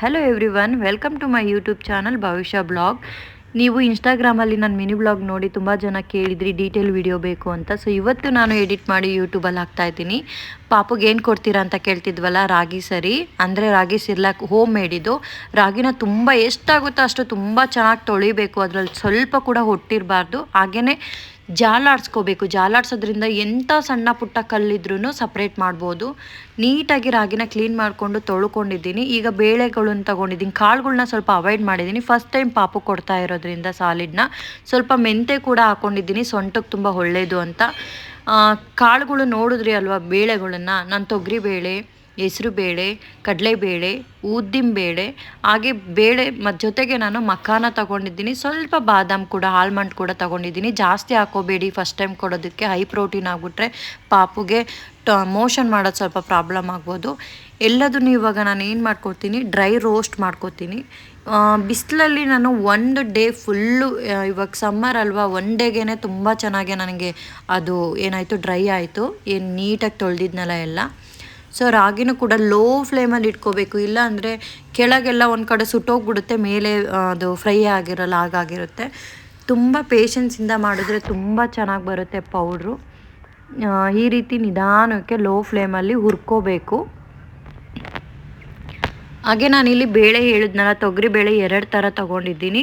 Hello everyone welcome to my YouTube channel Bhavishya blog ನೀವು ಇನ್ಸ್ಟಾಗ್ರಾಮಲ್ಲಿ ನನ್ನ ಮಿನಿ ಬ್ಲಾಗ್ ನೋಡಿ ತುಂಬ ಜನ ಕೇಳಿದ್ರಿ ಡೀಟೇಲ್ ವಿಡಿಯೋ ಬೇಕು ಅಂತ. ಸೊ ಇವತ್ತು ನಾನು ಎಡಿಟ್ ಮಾಡಿ ಯೂಟ್ಯೂಬಲ್ಲಿ ಹಾಕ್ತಾ ಇದ್ದೀನಿ. ಪಾಪುಗೆ ಏನು ಕೊಡ್ತೀರಾ ಅಂತ ಕೇಳ್ತಿದ್ವಲ್ಲ, ರಾಗಿ ಸರಿ. ಅಂದರೆ ರಾಗಿ ಸಿರ್ಲಾಕ್ ಹೋಮ್ ಮೇಡಿದು ರಾಗಿನ ತುಂಬ ಎಷ್ಟಾಗುತ್ತೋ ಅಷ್ಟು ತುಂಬ ಚೆನ್ನಾಗಿ ತೊಳಿಬೇಕು. ಅದರಲ್ಲಿ ಸ್ವಲ್ಪ ಕೂಡ ಹೊಟ್ಟಿರಬಾರ್ದು. ಹಾಗೆಯೇ ಜಾಲಾಡ್ಸ್ಕೋಬೇಕು. ಜಾಲಾಡ್ಸೋದ್ರಿಂದ ಎಂಥ ಸಣ್ಣ ಪುಟ್ಟ ಕಲ್ಲಿದ್ರೂ ಸಪ್ರೇಟ್ ಮಾಡ್ಬೋದು. ನೀಟಾಗಿ ರಾಗಿನ ಕ್ಲೀನ್ ಮಾಡಿಕೊಂಡು ತೊಳ್ಕೊಂಡಿದ್ದೀನಿ. ಈಗ ಬೇಳೆಗಳನ್ನ ತೊಗೊಂಡಿದ್ದೀನಿ. ಕಾಳುಗಳ್ನ ಸ್ವಲ್ಪ ಅವಾಯ್ಡ್ ಮಾಡಿದ್ದೀನಿ. ಫಸ್ಟ್ ಟೈಮ್ ಪಾಪು ಕೊಡ್ತಾ ಇರೋದ್ರಿಂದ ಸಾಲಿಡ್ನ. ಸ್ವಲ್ಪ ಮೆಂತೆ ಕೂಡ ಹಾಕ್ಕೊಂಡಿದ್ದೀನಿ ಸೊಂಟಕ್ಕೆ ತುಂಬ ಒಳ್ಳೆಯದು ಅಂತ. ಕಾಳುಗಳು ನೋಡಿದ್ರಿ ಅಲ್ವಾ? ಬೇಳೆಗಳನ್ನ. ನಾನು ತೊಗರಿಬೇಳೆ ಹೆಸರುಬೇಳೆ ಕಡಲೆಬೇಳೆ ಬೇಳೆ ಹಾಗೆ ಬೇಳೆ ಮ, ಜೊತೆಗೆ ನಾನು ಮಖಾನ ತೊಗೊಂಡಿದ್ದೀನಿ. ಸ್ವಲ್ಪ ಬಾದಾಮ್ ಕೂಡ, ಆಲ್ಮಂಡ್ ಕೂಡ ತೊಗೊಂಡಿದ್ದೀನಿ. ಜಾಸ್ತಿ ಹಾಕೋಬೇಡಿ ಫಸ್ಟ್ ಟೈಮ್ ಕೊಡೋದಕ್ಕೆ. ಹೈ ಪ್ರೋಟೀನ್ ಆಗಿಬಿಟ್ರೆ ಪಾಪುಗೆ ಟ, ಮೋಷನ್ ಮಾಡೋದು ಸ್ವಲ್ಪ ಪ್ರಾಬ್ಲಮ್ ಆಗ್ಬೋದು. ಎಲ್ಲದನ್ನು ಇವಾಗ ನಾನು ಏನು ಮಾಡ್ಕೊತೀನಿ ಡ್ರೈ ರೋಸ್ಟ್ ಮಾಡ್ಕೊತೀನಿ ಬಿಸಿಲಲ್ಲಿ ನಾನು ಒಂದು ಡೇ ಫುಲ್ಲು ಇವಾಗ ಸಮ್ಮರ್ ಅಲ್ವಾ ಒನ್ ಡೇಗೇ ತುಂಬ ಚೆನ್ನಾಗಿ ನನಗೆ ಅದು ಏನಾಯಿತು, ಡ್ರೈ ಆಯಿತು. ಏನು ನೀಟಾಗಿ ತೊಳೆದಿದ್ನಲ್ಲ ಎಲ್ಲ. ಸೊ ರಾಗಿನೂ ಕೂಡ ಲೋ ಫ್ಲೇಮಲ್ಲಿ ಇಟ್ಕೋಬೇಕು. ಇಲ್ಲ ಅಂದರೆ ಕೆಳಗೆಲ್ಲ ಒಂದು ಕಡೆ ಸುಟ್ಟೋಗ್ಬಿಡುತ್ತೆ, ಮೇಲೆ ಅದು ಫ್ರೈ ಆಗಿರಲ್ಲ, ಹಾಗಾಗಿರುತ್ತೆ. ತುಂಬ ಪೇಷನ್ಸಿಂದ ಮಾಡಿದ್ರೆ ತುಂಬ ಚೆನ್ನಾಗಿ ಬರುತ್ತೆ ಪೌಡ್ರು ಈ ರೀತಿ ನಿಧಾನಕ್ಕೆ ಲೋ ಫ್ಲೇಮಲ್ಲಿ ಹುರ್ಕೋಬೇಕು. ಹಾಗೆ ನಾನಿಲ್ಲಿ ಬೇಳೆ ಹೇಳಿದ್ನಲ್ಲ, ತೊಗರಿ ಬೇಳೆ ಎರಡು ಥರ ತೊಗೊಂಡಿದ್ದೀನಿ.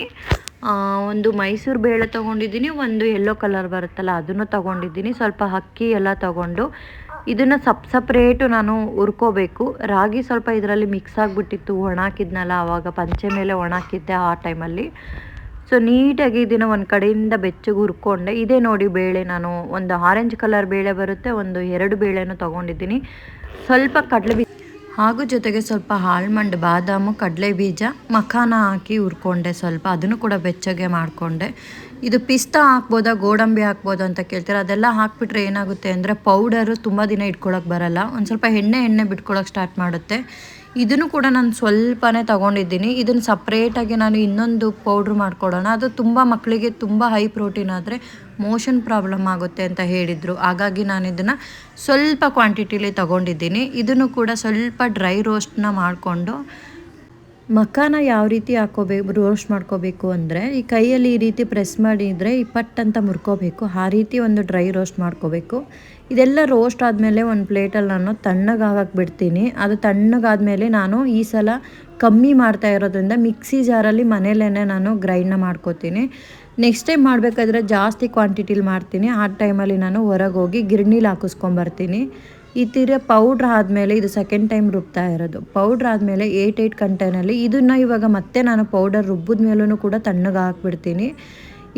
ಒಂದು ಮೈಸೂರು ಬೇಳೆ ತೊಗೊಂಡಿದ್ದೀನಿ, ಒಂದು ಯೆಲ್ಲೋ ಕಲರ್ ಬರುತ್ತಲ್ಲ, ಅದನ್ನು ತೊಗೊಂಡಿದ್ದೀನಿ. ಸ್ವಲ್ಪ ಅಕ್ಕಿ ಎಲ್ಲ ತೊಗೊಂಡು ಇದನ್ನು ಸಪ್ ಸಪ್ರೇಟು ನಾನು ಹುರ್ಕೋಬೇಕು. ರಾಗಿ ಸ್ವಲ್ಪ ಇದರಲ್ಲಿ ಮಿಕ್ಸ್ ಆಗಿಬಿಟ್ಟಿತ್ತು ಒಣಾಕಿದ್ನಲ್ಲ ಆವಾಗ ಪಂಚೆ ಮೇಲೆ ಒಣಾಕಿದ್ದೆ ಆ ಟೈಮಲ್ಲಿ ಸೊ ನೀಟಾಗಿ ಇದನ್ನು ಒಂದು ಕಡೆಯಿಂದ ಬೆಚ್ಚಗೆ ಹುರ್ಕೊಂಡೆ. ಇದೇ ನೋಡಿ ಬೇಳೆ ನಾನು, ಒಂದು ಆರೆಂಜ್ ಕಲರ್ ಬೇಳೆ ಬರುತ್ತೆ, ಒಂದು ಎರಡು ಬೇಳೆನೂ ತೊಗೊಂಡಿದ್ದೀನಿ. ಸ್ವಲ್ಪ ಕಡಲೆ ಬೀಜ ಹಾಗೂ ಜೊತೆಗೆ ಸ್ವಲ್ಪ ಆಲ್ಮಂಡ್, ಬಾದಾಮು, ಕಡಲೆ ಬೀಜ ಮಖಾನ ಹಾಕಿ ಹುರ್ಕೊಂಡೆ ಸ್ವಲ್ಪ. ಅದನ್ನು ಕೂಡ ಬೆಚ್ಚಗೆ ಮಾಡಿಕೊಂಡೆ. ಇದು ಪಿಸ್ತಾ ಹಾಕ್ಬೋದಾ, ಗೋಡಂಬಿ ಹಾಕ್ಬೋದಾ ಅಂತ ಕೇಳ್ತಾರೆ? ಅದೆಲ್ಲ ಹಾಕ್ಬಿಟ್ರೆ ಏನಾಗುತ್ತೆ ಅಂದರೆ ಪೌಡರು ತುಂಬ ದಿನ ಇಟ್ಕೊಳಕ್ಕೆ ಬರಲ್ಲ. ಒಂದು ಸ್ವಲ್ಪ ಎಣ್ಣೆ ಎಣ್ಣೆ ಬಿಟ್ಕೊಳಕ್ಕೆ ಸ್ಟಾರ್ಟ್ ಮಾಡುತ್ತೆ. ಇದನ್ನು ಕೂಡ ನಾನು ಸ್ವಲ್ಪನೇ ತೊಗೊಂಡಿದ್ದೀನಿ. ಇದನ್ನು ಸಪ್ರೇಟಾಗಿ ನಾನು ಇನ್ನೊಂದು ಪೌಡ್ರ್ ಮಾಡ್ಕೊಡೋಣ. ಅದು ತುಂಬ ಮಕ್ಕಳಿಗೆ ತುಂಬ ಹೈ ಪ್ರೋಟೀನ್ ಆದರೆ ಮೋಷನ್ ಪ್ರಾಬ್ಲಮ್ ಆಗುತ್ತೆ ಅಂತ ಹೇಳಿದರು. ಹಾಗಾಗಿ ನಾನು ಇದನ್ನು ಸ್ವಲ್ಪ ಕ್ವಾಂಟಿಟಿಲಿ ತೊಗೊಂಡಿದ್ದೀನಿ. ಇದನ್ನು ಕೂಡ ಸ್ವಲ್ಪ ಡ್ರೈ ರೋಸ್ಟ್ನ ಮಾಡಿಕೊಂಡು ಮಖಾನ ಯಾವ ರೀತಿ ಹಾಕೋಬೇಕು ರೋಸ್ಟ್ ಮಾಡ್ಕೋಬೇಕು ಅಂದರೆ, ಈ ಕೈಯಲ್ಲಿ ಈ ರೀತಿ ಪ್ರೆಸ್ ಮಾಡಿದರೆ ಈ ಪಟ್ ಅಂತ ಮುರ್ಕೋಬೇಕು. ಆ ರೀತಿ ಒಂದು ಡ್ರೈ ರೋಸ್ಟ್ ಮಾಡ್ಕೋಬೇಕು. ಇದೆಲ್ಲ ರೋಸ್ಟ್ ಆದಮೇಲೆ ಒಂದು ಪ್ಲೇಟಲ್ಲಿ ನಾನು ತಣ್ಣಗಾಗಕ್ಕೆ ಬಿಡ್ತೀನಿ. ಅದು ತಣ್ಣಗಾದಮೇಲೆ ನಾನು ಈ ಸಲ ಕಮ್ಮಿ ಮಾಡ್ತಾ ಇರೋದ್ರಿಂದ ಮಿಕ್ಸಿ ಜಾರಲ್ಲಿ ಮನೇಲೇ ನಾನು ಗ್ರೈಂಡ್ನ ಮಾಡ್ಕೋತೀನಿ. ನೆಕ್ಸ್ಟ್ ಟೈಮ್ ಮಾಡಬೇಕಾದ್ರೆ ಜಾಸ್ತಿ ಕ್ವಾಂಟಿಟಿಲಿ ಮಾಡ್ತೀನಿ. ಆ ಟೈಮಲ್ಲಿ ನಾನು ಹೊರಗೆ ಹೋಗಿ ಗಿರ್ಣಿಲಿ ಹಾಕಿಸ್ಕೊಂಬರ್ತೀನಿ. ಈ ತೀರ ಪೌಡ್ರ್ ಆದಮೇಲೆ ಇದು ಸೆಕೆಂಡ್ ಟೈಮ್ ರುಬ್ತಾ ಇರೋದು. ಪೌಡ್ರ್ ಆದಮೇಲೆ ಏಯ್ಟ್ ಏಯ್ಟ್ ಕಂಟೈನಲ್ಲಿ ಇದನ್ನು ಇವಾಗ ಮತ್ತೆ ನಾನು ಪೌಡರ್ ರುಬ್ಬಿದ ಮೇಲೂ ಕೂಡ ತಣ್ಣಗೆ ಹಾಕ್ಬಿಡ್ತೀನಿ.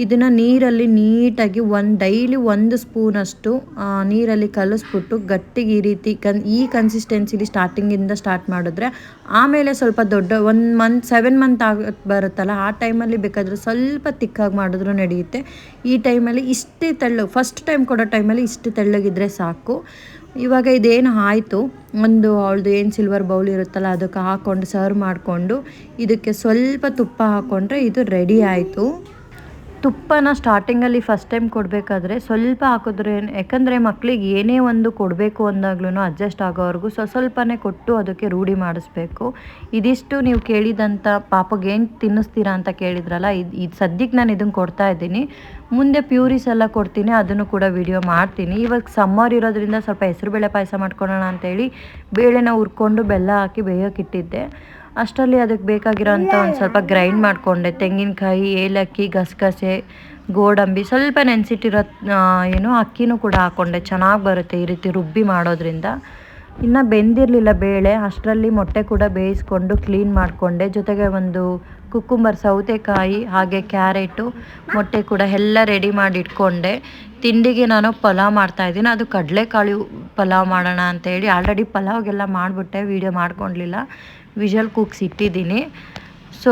ಇದನ್ನು ನೀರಲ್ಲಿ ನೀಟಾಗಿ ಒಂದು ಡೈಲಿ ಒಂದು ಸ್ಪೂನಷ್ಟು ನೀರಲ್ಲಿ ಕಲಿಸ್ಬಿಟ್ಟು ಗಟ್ಟಿಗೆ ಈ ರೀತಿ ಕನ್, ಈ ಕನ್ಸಿಸ್ಟೆನ್ಸಿಲಿ ಸ್ಟಾರ್ಟಿಂಗಿಂದ ಸ್ಟಾರ್ಟ್ ಮಾಡಿದ್ರೆ ಆಮೇಲೆ ಸ್ವಲ್ಪ ದೊಡ್ಡ ಒಂದು ಮಂತ್ ಸೆವೆನ್ ಮಂತ್ ಆಗ ಬರುತ್ತಲ್ಲ, ಆ ಟೈಮಲ್ಲಿ ಬೇಕಾದರೆ ಸ್ವಲ್ಪ ತಿಕ್ಕಾಗಿ ಮಾಡಿದ್ರು ನಡೆಯುತ್ತೆ. ಈ ಟೈಮಲ್ಲಿ ಇಷ್ಟೇ ತೆಳ್ಳಗೆ ಫಸ್ಟ್ ಟೈಮ್ ಕೊಡೋ ಟೈಮಲ್ಲಿ ಇಷ್ಟು ತೆಳ್ಳಗಿದ್ರೆ ಸಾಕು. ಇವಾಗ ಇದೇನು ಆಯಿತು? ಒಂದು ಅವಳದು ಏನು ಸಿಲ್ವರ್ ಬೌಲ್ ಇರುತ್ತಲ್ಲ, ಅದಕ್ಕೆ ಹಾಕ್ಕೊಂಡು ಸರ್ವ್ ಮಾಡಿಕೊಂಡು, ಇದಕ್ಕೆ ಸ್ವಲ್ಪ ತುಪ್ಪ ಹಾಕ್ಕೊಂಡ್ರೆ ಇದು ರೆಡಿ ಆಯಿತು. ತುಪ್ಪನ ಸ್ಟಾರ್ಟಿಂಗಲ್ಲಿ ಫಸ್ಟ್ ಟೈಮ್ ಕೊಡಬೇಕಾದ್ರೆ ಸ್ವಲ್ಪ ಹಾಕಿದ್ರೆ ಯಾಕಂದರೆ ಮಕ್ಕಳಿಗೆ ಏನೇ ಒಂದು ಕೊಡಬೇಕು ಅಂದಾಗ್ಲೂ ಅಡ್ಜಸ್ಟ್ ಆಗೋವರೆಗೂ ಸ್ವ ಸ್ವಲ್ಪನೇ ಕೊಟ್ಟು ಅದಕ್ಕೆ ರೂಢಿ ಮಾಡಿಸ್ಬೇಕು. ಇದಿಷ್ಟು ನೀವು ಕೇಳಿದಂಥ ಪಾಪಗೆ ಏನು ತಿನ್ನಿಸ್ತೀರಾ ಅಂತ ಕೇಳಿದ್ರಲ್ಲ, ಇದು ಇದು ಸದ್ಯಕ್ಕೆ ನಾನು ಇದನ್ನು ಕೊಡ್ತಾ ಇದ್ದೀನಿ. ಮುಂದೆ ಪ್ಯೂರಿಸ್ ಎಲ್ಲ ಕೊಡ್ತೀನಿ, ಅದನ್ನು ಕೂಡ ವಿಡಿಯೋ ಮಾಡ್ತೀನಿ. ಇವಾಗ ಸಮ್ಮರ್ ಇರೋದ್ರಿಂದ ಸ್ವಲ್ಪ ಹೆಸರುಬೇಳೆ ಪಾಯಸ ಮಾಡ್ಕೊಳ್ಳೋಣ ಅಂತೇಳಿ ಬೇಳೆನ ಹುರ್ಕೊಂಡು ಬೆಲ್ಲ ಹಾಕಿ ಬೇಯೋಕ್ಕಿಟ್ಟಿದ್ದೆ ಅಷ್ಟರಲ್ಲಿ ಅದಕ್ಕೆ ಬೇಕಾಗಿರೋಂಥ ಒಂದು ಸ್ವಲ್ಪ ಗ್ರೈಂಡ್ ಮಾಡಿಕೊಂಡೆ. ತೆಂಗಿನಕಾಯಿ ಏಲಕ್ಕಿ ಗಸಗಸೆ ಗೋಡಂಬಿ ಸ್ವಲ್ಪ ನೆನೆಸಿಟ್ಟಿರೋ ಏನು ಅಕ್ಕಿನೂ ಕೂಡ ಹಾಕ್ಕೊಂಡೆ ಚೆನ್ನಾಗಿ ಬರುತ್ತೆ ಈ ರೀತಿ ರುಬ್ಬಿ ಮಾಡೋದ್ರಿಂದ. ಇನ್ನು ಬೆಂದಿರಲಿಲ್ಲ ಬೇಳೆ. ಅಷ್ಟರಲ್ಲಿ ಮೊಟ್ಟೆ ಕೂಡ ಬೇಯಿಸ್ಕೊಂಡು ಕ್ಲೀನ್ ಮಾಡಿಕೊಂಡೆ. ಜೊತೆಗೆ ಒಂದು ಕುಕ್ಕುಂಬರ್ ಸೌತೆಕಾಯಿ ಹಾಗೆ ಕ್ಯಾರೆಟು ಮೊಟ್ಟೆ ಕೂಡ ಎಲ್ಲ ರೆಡಿ ಮಾಡಿ ಇಟ್ಕೊಂಡೆ. ತಿಂಡಿಗೆ ನಾನು ಪಲಾವ್ ಮಾಡ್ತಾ ಇದ್ದೀನಿ. ಅದು ಕಡಲೆಕಾಳು ಪಲಾವ್ ಮಾಡೋಣ ಅಂತೇಳಿ ಆಲ್ರೆಡಿ ಪಲಾವ್ಗೆಲ್ಲ ಮಾಡಿಬಿಟ್ಟೆ. ವೀಡಿಯೋ ಮಾಡ್ಕೊಳ್ಲಿಲ್ಲ ವಿಜಲ್ ಕುಕ್ಸ್ ಇಟ್ಟಿದ್ದೀನಿ. ಸೊ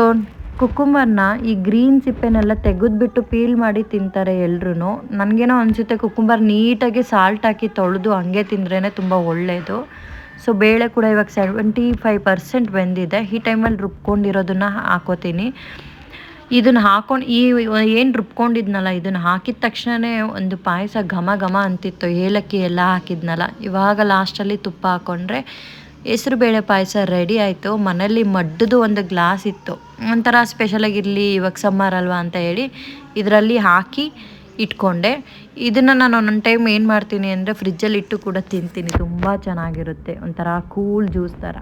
ಕುಕ್ಕುಂಬರ್ನ ಈ ಗ್ರೀನ್ ಸಿಪ್ಪೆನೆಲ್ಲ ತೆಗೆದ್ಬಿಟ್ಟು ಪೀಲ್ ಮಾಡಿ ತಿಂತಾರೆ ಎಲ್ಲರೂ ನನಗೇನೋ ಅನಿಸುತ್ತೆ ಕುಕುಂಬರ್ ನೀಟಾಗಿ ಸಾಲ್ಟ್ ಹಾಕಿ ತೊಳೆದು ಹಂಗೆ ತಿಂದ್ರೇ ತುಂಬ ಒಳ್ಳೆಯದು ಸೊ ಬೇಳೆ ಕೂಡ ಇವಾಗ ಸೆವೆಂಟಿ ಫೈವ್ ಪರ್ಸೆಂಟ್ ಬೆಂದಿದೆ. ಈ ಟೈಮಲ್ಲಿ ರುಬ್ಕೊಂಡಿರೋದನ್ನು ಹಾಕೋತೀನಿ. ಇದನ್ನು ಹಾಕೊಂಡು ಈ ಏನು ರುಬ್ಕೊಂಡಿದ್ನಲ್ಲ, ಇದನ್ನು ಹಾಕಿದ ತಕ್ಷಣವೇ ಒಂದು ಪಾಯಸ ಘಮ ಘಮ ಅಂತಿತ್ತು. ಏಲಕ್ಕಿ ಎಲ್ಲ ಹಾಕಿದ್ನಲ್ಲ. ಇವಾಗ ಲಾಸ್ಟಲ್ಲಿ ತುಪ್ಪ ಹಾಕ್ಕೊಂಡ್ರೆ ಹೆಸರು ಬೇಳೆ ಪಾಯಸ ರೆಡಿ ಆಯಿತು. ಮನೇಲಿ ಮಡ್ಡದು ಒಂದು ಗ್ಲಾಸ್ ಇತ್ತು. ಒಂಥರ ಸ್ಪೆಷಲಾಗಿರಲಿ ಇವಾಗ ಸಮ್ಮರ್ ಅಲ್ವಾ ಅಂತ ಹೇಳಿ ಇದರಲ್ಲಿ ಹಾಕಿ ಇಟ್ಕೊಂಡೆ. ಇದನ್ನು ನಾನು ಒಂದೊಂದು ಟೈಮ್ ಏನು ಮಾಡ್ತೀನಿ ಅಂದರೆ ಫ್ರಿಜ್ಜಲ್ಲಿ ಇಟ್ಟು ಕೂಡ ತಿಂತೀನಿ. ತುಂಬ ಚೆನ್ನಾಗಿರುತ್ತೆ. ಒಂಥರ ಕೂಲ್ ಜ್ಯೂಸ್ ಥರ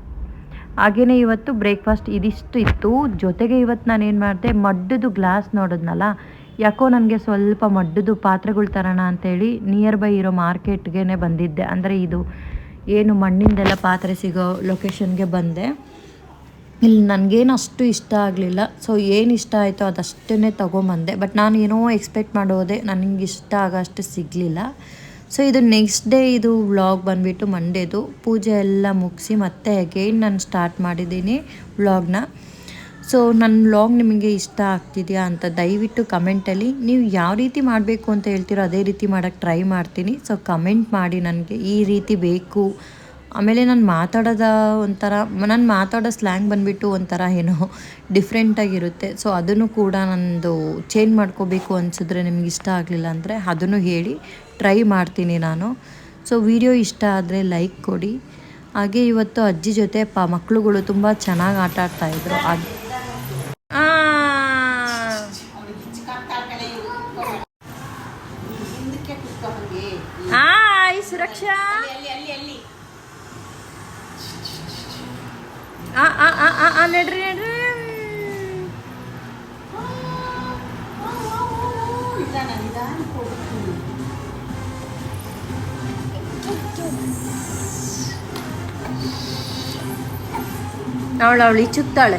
ಹಾಗೆಯೇ ಇವತ್ತು ಬ್ರೇಕ್ಫಾಸ್ಟ್ ಇದಿಷ್ಟು ಇತ್ತು. ಜೊತೆಗೆ ಇವತ್ತು ನಾನು ಏನು ಮಾಡಿದೆ ಮಡ್ಡದು ಗ್ಲಾಸ್ ನೋಡಿದ್ನಲ್ಲ, ಯಾಕೋ ನನಗೆ ಸ್ವಲ್ಪ ಮಡ್ಡದು ಪಾತ್ರೆಗಳು ತರೋಣ ಅಂತೇಳಿ ನಿಯರ್ ಬೈ ಇರೋ ಮಾರ್ಕೆಟ್ಗೆ ಬಂದಿದ್ದೆ. ಅಂದರೆ ಇದು ಏನು ಮಣ್ಣಿಂದೆಲ್ಲ ಪಾತ್ರೆ ಸಿಗೋ ಲೊಕೇಶನ್ಗೆ ಬಂದೆ. ಇಲ್ಲಿ ನನಗೇನು ಅಷ್ಟು ಇಷ್ಟ ಆಗಲಿಲ್ಲ. ಸೊ ಏನು ಇಷ್ಟ ಆಯಿತೋ ಅದಷ್ಟನ್ನೇ ತೊಗೊಂಬಂದೆ. ಬಟ್ ನಾನು ಏನೋ ಎಕ್ಸ್ಪೆಕ್ಟ್ ಮಾಡೋದೆ ನನಗೆ ಇಷ್ಟ ಆಗೋಷ್ಟು ಸಿಗಲಿಲ್ಲ. ಸೊ ಇದು ನೆಕ್ಸ್ಟ್ ಡೇ ಇದು ವ್ಲಾಗ್ ಬಂದುಬಿಟ್ಟು ಮಂಡೇದು ಪೂಜೆ ಎಲ್ಲ ಮುಗಿಸಿ ಮತ್ತೆ ಅಗೈನ್ ನಾನು ಸ್ಟಾರ್ಟ್ ಮಾಡಿದ್ದೀನಿ ವ್ಲಾಗ್ನ ಸೊ ನನ್ನ ವ್ಲಾಗ್ ನಿಮಗೆ ಇಷ್ಟ ಆಗ್ತಿದೆಯಾ ಅಂತ ದಯವಿಟ್ಟು ಕಮೆಂಟಲ್ಲಿ ನೀವು ಯಾವ ರೀತಿ ಮಾಡಬೇಕು ಅಂತ ಹೇಳ್ತೀರೋ ಅದೇ ರೀತಿ ಮಾಡೋಕ್ಕೆ ಟ್ರೈ ಮಾಡ್ತೀನಿ. ಸೊ ಕಮೆಂಟ್ ಮಾಡಿ ನನಗೆ ಈ ರೀತಿ ಬೇಕು. ಆಮೇಲೆ ನಾನು ಮಾತಾಡೋದ ಒಂಥರ, ನಾನು ಮಾತಾಡೋ ಸ್ಲ್ಯಾಂಗ್ ಬಂದುಬಿಟ್ಟು ಒಂಥರ ಏನೋ ಡಿಫ್ರೆಂಟಾಗಿರುತ್ತೆ ಸೊ ಅದನ್ನು ಕೂಡ ನಂದು ಚೇಂಜ್ ಮಾಡ್ಕೋಬೇಕು ಅನಿಸಿದ್ರೆ ನಿಮ್ಗೆ ಇಷ್ಟ ಆಗಲಿಲ್ಲ ಅಂದರೆ ಅದನ್ನು ಹೇಳಿ ಟ್ರೈ ಮಾಡ್ತೀನಿ ನಾನು. ಸೊ ವಿಡಿಯೋ ಇಷ್ಟ ಆದರೆ ಲೈಕ್ ಕೊಡಿ. ಹಾಗೆ ಇವತ್ತು ಅಜ್ಜಿ ಜೊತೆ ಪ ಮಕ್ಕಳುಗಳು ತುಂಬ ಚೆನ್ನಾಗಿ ಆಟ ಆಡ್ತಾಯಿದ್ರು ಅದು ಹಾಯ್ ಸುರಕ್ಷಾ. ಆ ಆ ಆ ಆ ಆ ನಡ್ರಿ ನಡ್ರಿ. ಅವಳು ಅವಳು ಇಚ್ಚುತ್ತಾಳೆ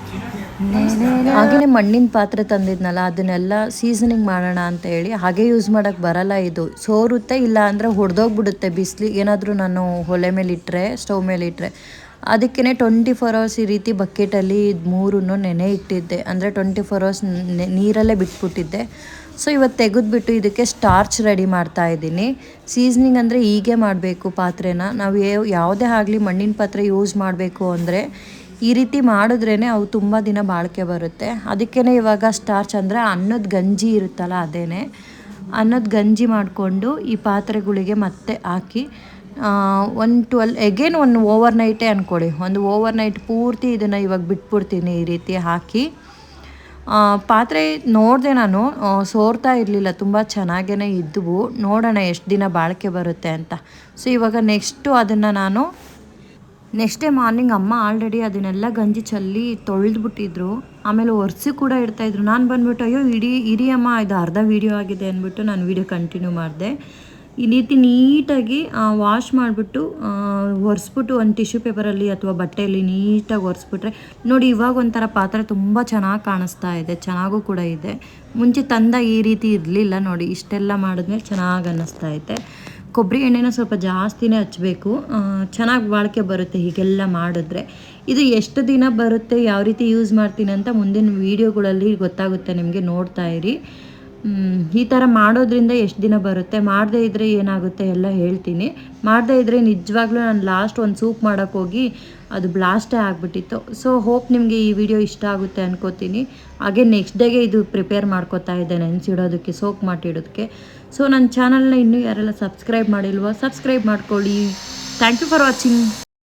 ಹಾಗೆಯೇ ಮಣ್ಣಿನ ಪಾತ್ರೆ ತಂದಿದ್ನಲ್ಲ, ಅದನ್ನೆಲ್ಲ ಸೀಸನಿಂಗ್ ಮಾಡೋಣ ಅಂತ ಹೇಳಿ ಹಾಗೆ ಯೂಸ್ ಮಾಡೋಕ್ಕೆ ಬರಲ್ಲ ಇದು. ಸೋರುತ್ತೆ ಇಲ್ಲ ಅಂದರೆ ಹೊಡೆದೋಗ್ಬಿಡುತ್ತೆ ಬಿಸಿಲು. ಏನಾದರೂ ನಾನು ಒಲೆ ಮೇಲೆ ಇಟ್ಟರೆ ಸ್ಟವ್ ಮೇಲೆ ಇಟ್ಟರೆ ಅದಕ್ಕೇ ಟ್ವೆಂಟಿ ಫೋರ್ ಅವರ್ಸ್ ಈ ರೀತಿ ಬಕೆಟಲ್ಲಿ ಇದು ಮೂರನ್ನು ನೆನೆ ಇಟ್ಟಿದ್ದೆ. ಅಂದರೆ ಟ್ವೆಂಟಿ ಫೋರ್ ಅವರ್ಸ್ ನೀರಲ್ಲೇ ಬಿಟ್ಬಿಟ್ಟಿದ್ದೆ. ಸೊ ಇವತ್ತು ತೆಗೆದ್ಬಿಟ್ಟು ಇದಕ್ಕೆ ಸ್ಟಾರ್ಚ್ ರೆಡಿ ಮಾಡ್ತಾ ಇದ್ದೀನಿ. ಸೀಸ್ನಿಂಗ್ ಅಂದರೆ ಹೀಗೆ ಮಾಡಬೇಕು ಪಾತ್ರೆನ. ನಾವು ಯಾವುದೇ ಆಗಲಿ ಮಣ್ಣಿನ ಪಾತ್ರೆ ಯೂಸ್ ಮಾಡಬೇಕು ಅಂದರೆ ಈ ರೀತಿ ಮಾಡಿದ್ರೇ ಅವು ತುಂಬ ದಿನ ಬಾಳಿಕೆ ಬರುತ್ತೆ. ಅದಕ್ಕೇ ಇವಾಗ ಸ್ಟಾರ್ಚ್ ಅಂದರೆ ಅನ್ನದ ಗಂಜಿ ಇರುತ್ತಲ್ಲ ಅದೇ ಅನ್ನದ ಗಂಜಿ ಮಾಡಿಕೊಂಡು ಈ ಪಾತ್ರೆಗಳಿಗೆ ಮತ್ತೆ ಹಾಕಿ ಒಂದು ಟ್ವೆಲ್ ಎಗೇನ್ ಒಂದು ಓವರ್ ನೈಟೇ ಅಂದ್ಕೊಳ್ಳಿ ಒಂದು ಓವರ್ ನೈಟ್ ಪೂರ್ತಿ ಇದನ್ನು ಇವಾಗ ಬಿಟ್ಬಿಡ್ತೀನಿ ಈ ರೀತಿ ಹಾಕಿ. ಪಾತ್ರೆ ನೋಡಿದೆ ನಾನು ಸೋರ್ತಾ ಇರಲಿಲ್ಲ, ತುಂಬ ಚೆನ್ನಾಗೇ ಇದ್ದವು ನೋಡೋಣ ಎಷ್ಟು ದಿನ ಬಾಳಿಕೆ ಬರುತ್ತೆ ಅಂತ. ಸೊ ಇವಾಗ ನೆಕ್ಸ್ಟು ಅದನ್ನು ನಾನು ನೆಕ್ಸ್ಟ್ ಡೇ ಮಾರ್ನಿಂಗ್ ಅಮ್ಮ ಆಲ್ರೆಡಿ ಅದನ್ನೆಲ್ಲ ಗಂಜಿ ಚಲ್ಲಿ ತೊಳೆದ್ಬಿಟ್ಟಿದ್ರು. ಆಮೇಲೆ ಒರೆಸಿ ಕೂಡ ಇಡ್ತಾಯಿದ್ರು ನಾನು ಬಂದ್ಬಿಟ್ಟು, ಅಯ್ಯೋ, ಇಡೀ, ಇರಿ ಅಮ್ಮ, ಇದು ಅರ್ಧ ವೀಡಿಯೋ ಆಗಿದೆ ಅಂದ್ಬಿಟ್ಟು ನಾನು ವೀಡಿಯೋ ಕಂಟಿನ್ಯೂ ಮಾಡಿದೆ. ಈ ರೀತಿ ನೀಟಾಗಿ ವಾಶ್ ಮಾಡಿಬಿಟ್ಟು ಒರೆಸ್ಬಿಟ್ಟು ಒಂದು ಟಿಶ್ಯೂ ಪೇಪರಲ್ಲಿ ಅಥವಾ ಬಟ್ಟೆಯಲ್ಲಿ ನೀಟಾಗಿ ಒರೆಸ್ಬಿಟ್ರೆ, ನೋಡಿ ಇವಾಗ ಒಂಥರ ಪಾತ್ರೆ ತುಂಬ ಚೆನ್ನಾಗಿ ಕಾಣಿಸ್ತಾ ಇದೆ, ಚೆನ್ನಾಗೂ ಕೂಡ ಇದೆ. ಮುಂಚೆ ತಂದ ಈ ರೀತಿ ಇರಲಿಲ್ಲ ನೋಡಿ, ಇಷ್ಟೆಲ್ಲ ಮಾಡಿದ್ಮೇಲೆ ಚೆನ್ನಾಗಿ ಅನ್ನಿಸ್ತಾ ಐತೆ ಕೊಬ್ಬರಿ ಎಣ್ಣೆನ ಸ್ವಲ್ಪ ಜಾಸ್ತಿನೇ ಹಚ್ಚಬೇಕು ಚೆನ್ನಾಗಿ ಬಾಳಿಕೆ ಬರುತ್ತೆ ಹೀಗೆಲ್ಲ ಮಾಡಿದ್ರೆ. ಇದು ಎಷ್ಟು ದಿನ ಬರುತ್ತೆ, ಯಾವ ರೀತಿ ಯೂಸ್ ಮಾಡ್ತೀನಿ ಅಂತ ಮುಂದಿನ ವೀಡಿಯೋಗಳಲ್ಲಿ ಗೊತ್ತಾಗುತ್ತೆ, ನಿಮಗೆ ನೋಡ್ತಾ ಇರಿ. ಈ ಥರ ಮಾಡೋದ್ರಿಂದ ಎಷ್ಟು ದಿನ ಬರುತ್ತೆ, ಮಾಡದೇ ಇದ್ದರೆ ಏನಾಗುತ್ತೆ ಎಲ್ಲ ಹೇಳ್ತೀನಿ. ಮಾಡದೇ ಇದ್ದರೆ ನಿಜವಾಗ್ಲೂ ನಾನು ಲಾಸ್ಟ್ ಒಂದು ಸೂಪ್ ಮಾಡೋಕ್ಕೋಗಿ ಅದು ಬ್ಲಾಸ್ಟೇ ಆಗಿಬಿಟ್ಟಿತ್ತು. ಸೊ ಹೋಪ್ ನಿಮಗೆ ಈ ವಿಡಿಯೋ ಇಷ್ಟ ಆಗುತ್ತೆ ಅನ್ಕೋತೀನಿ. ಹಾಗೆ ನೆಕ್ಸ್ಟ್ ಡೇಗೆ ಇದು ಪ್ರಿಪೇರ್ ಮಾಡ್ಕೋತಾ ಇದ್ದೆ ನೆನೆಸಿಡೋದಕ್ಕೆ ಸೋಕ್ ಮಾಡಿಡೋದಕ್ಕೆ ಸೊ ನನ್ನ ಚಾನಲ್ನ ಇನ್ನೂ ಯಾರೆಲ್ಲ ಸಬ್ಸ್ಕ್ರೈಬ್ ಮಾಡಿಲ್ವೋ ಸಬ್ಸ್ಕ್ರೈಬ್ ಮಾಡ್ಕೊಳ್ಳಿ. Thank you for watching